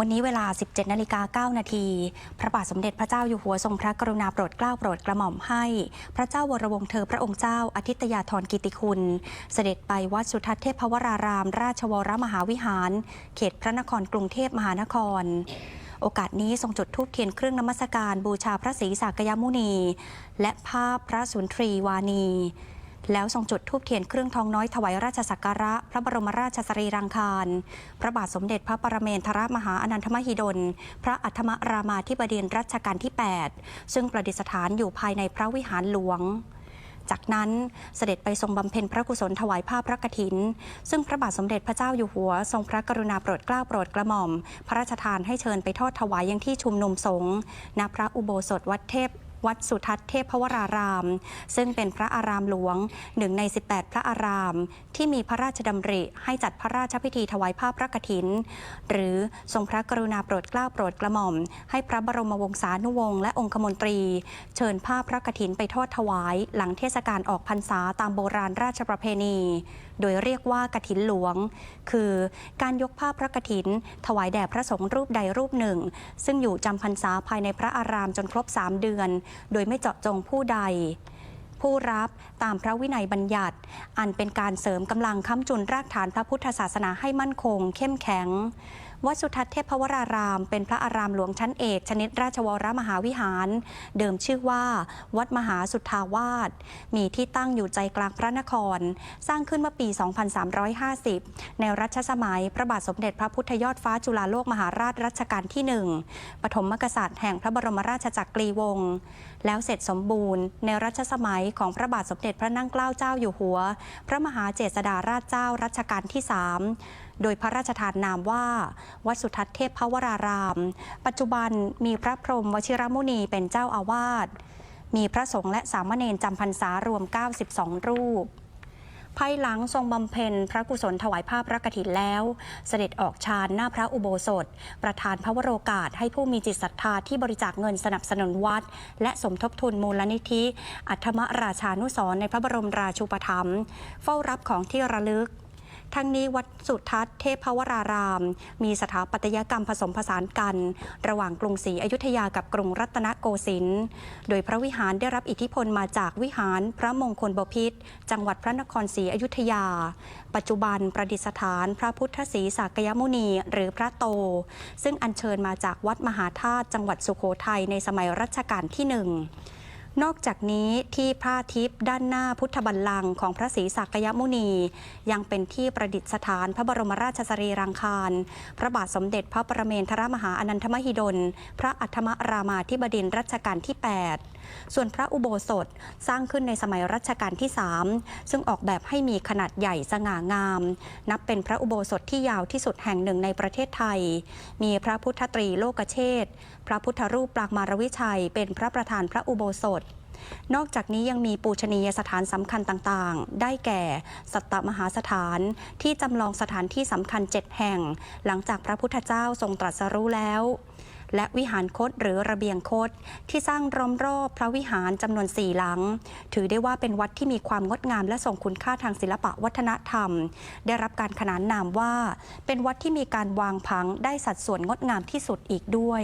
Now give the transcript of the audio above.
วันนี้เวลา 17นาฬิกา9นาที พระบาทสมเด็จพระเจ้าอยู่หัวทรงพระกรุณาโปรดเกล้าโปรดกระหม่อมให้ พระเจ้าวรวงศ์เธอพระองค์เจ้าอาทิตยาธรกิติคุณ เสด็จไปวัดสุทัศน์เทพวราราม ราชวรมหาวิหาร เขตพระนครกรุงเทพมหานครโอกาสนี้ทรงจุดธูปเทียนเครื่องนมัสการบูชาพระศรีสากยมุนี และภาพพระสุนทรีวานี แล้วทรงจุดธูปเทียนเครื่องทองน้อยถวายราชสักการะ พระบรมราชสรีรังคาร พระบาทสมเด็จพระปรเมนทรมหาอนันทมหิดล พระอัฐมรามาธิบดีรัชกาลที่ 8 ซึ่งประดิษฐานอยู่ภายในพระวิหารหลวงจากนั้นเสด็จไปทรงบำเพ็ญพระกุศลถวายผ้าพระกฐิน ซึ่งพระบาทสมเด็จพระเจ้าอยู่หัว ทรงพระกรุณาโปรดเกล้าโปรดกระหม่อม พระราชทานให้เชิญไปทอดถวายยังที่ชุมนุมสงฆ์ณพระอุโบสถวัดเทพ วัดสุทัศน์เทพวราราม ซึ่งเป็นพระอารามหลวงหนึ่งใน 18 พระอาราม ที่มีพระราชดำริให้จัดพระราชพิธีถวายผ้าพระกฐิน หรือทรงพระกรุณาโปรดเกล้าโปรดกระหม่อม ให้พระบรมวงศานุวงศ์และองคมนตรี เชิญผ้าพระกฐินไปทอดถวาย หลังเทศกาลออกพรรษาตามโบราณราชประเพณี โดยเรียกว่ากฐินหลวง คือการยกผ้าพระกฐิน ถวายแด่พระสงฆ์รูปใดรูปหนึ่ง ซึ่งอยู่จำพรรษาภายในพระอารามจนครบ 3 เดือนโดยไม่เจาะจงผู้ใด ผู้รับตามพระวินัยบัญญัติ อันเป็นการเสริมกำลังค้ำจุนรากฐานพระพุทธศาสนาให้มั่นคง เข้มแข็ง วัดสุทัศน์เทพวราราม เป็นพระอารามหลวงชั้นเอกชนิดราชวรมหาวิหาร เดิมชื่อว่า วัดมหาสุทธาวาสมีที่ตั้งอยู่ใจกลางพระนคร สร้างขึ้นเมื่อปี 2350 ในรัชสมัยพระบาทสมเด็จพระพุทธยอดฟ้าจุฬาโลกมหาราชรัชกาลที่หนึ่งปฐมกษัตริย์แห่งพระบรมราชจักรีวงศ์แล้วเสร็จสมบูรณ์ ในรัชสมัยของพระบาทสมเด็จพระนั่งเกล้าเจ้าอยู่หัว พระมหาเจษฎาราชเจ้ารัชกาลที่สาม โดยพระราชทานนามว่า วัดสุทัศน์เทพพวราราม ปัจจุบันมีพระพรหมวชิรมุนีเป็นเจ้าอาวาส มีพระสงฆ์และสามเณรจำพรรษารวม 92 รูปภายหลังทรงบำเพ็ญพระกุศลถวายภาพพระกฐินแล้ว เสด็จออกฌานหน้าพระอุโบสถ ประทานพระวโรกาสให้ผู้มีจิตศรัทธาที่บริจาคเงินสนับสนุนวัด และสมทบทุนมูลนิธิ อัฐมราชานุสรในพระบรมราชูปถัมภ์เฝ้ารับของที่ระลึก ทั้งนี้วัดสุทัศน์เทพวราราม มีสถาปัตยกรรมผสมผสานกัน ระหว่างกรุงศรีอยุธยากับกรุงรัตนโกสินทร์โดยพระวิหารได้รับอิทธิพลมาจากวิหารพระมงคลบพิตรจังหวัดพระนครศรีอยุธยา ปัจจุบันประดิษฐานพระพุทธศรีสากยมุนีหรือพระโต ซึ่งอัญเชิญมาจากวัดมหาธาตุจังหวัดสุโขทัยในสมัยรัชกาลที่หนึ่ง นอกจากนี้ที่พระทิพย์ด้านหน้าพุทธบัลลังก์ของพระศรีสักยมุนี ยังเป็นที่ประดิษฐานพระบรมราชสรีรังคาร พระบาทสมเด็จพระประเมนทรมหาอนันทมหิดล พระอัธมรามาธิบดินร์รัชกาลที่ 8 ส่วนพระอุโบสถสร้างขึ้นในสมัยรัชกาลที่ 3 ซึ่งออกแบบให้มีขนาดใหญ่สง่างาม นับเป็นพระอุโบสถที่ยาวที่สุดแห่งหนึ่งในประเทศไทย มีพระพุทธตรีโลกเชษฐ์พระพุทธรูปปรางมารวิชัย เป็นพระประธานพระอุโบสถนอกจากนี้ยังมีปูชนียสถานสำคัญต่างๆ ได้แก่ สัตตมหาสถานที่จำลองสถานที่สำคัญ 7 แห่ง หลังจากพระพุทธเจ้าทรงตรัสรู้แล้ว และวิหารคตหรือระเบียงคต ที่สร้างร้อมรอบพระวิหารจำนวนสี่หลัง ถือได้ว่าเป็นวัดที่มีความงดงามและทรงคุณค่าทางศิลปะวัฒนธรรม ได้รับการขนานนามว่า เป็นวัดที่มีการวางผังได้สัดส่วนงดงามที่สุดอีกด้วย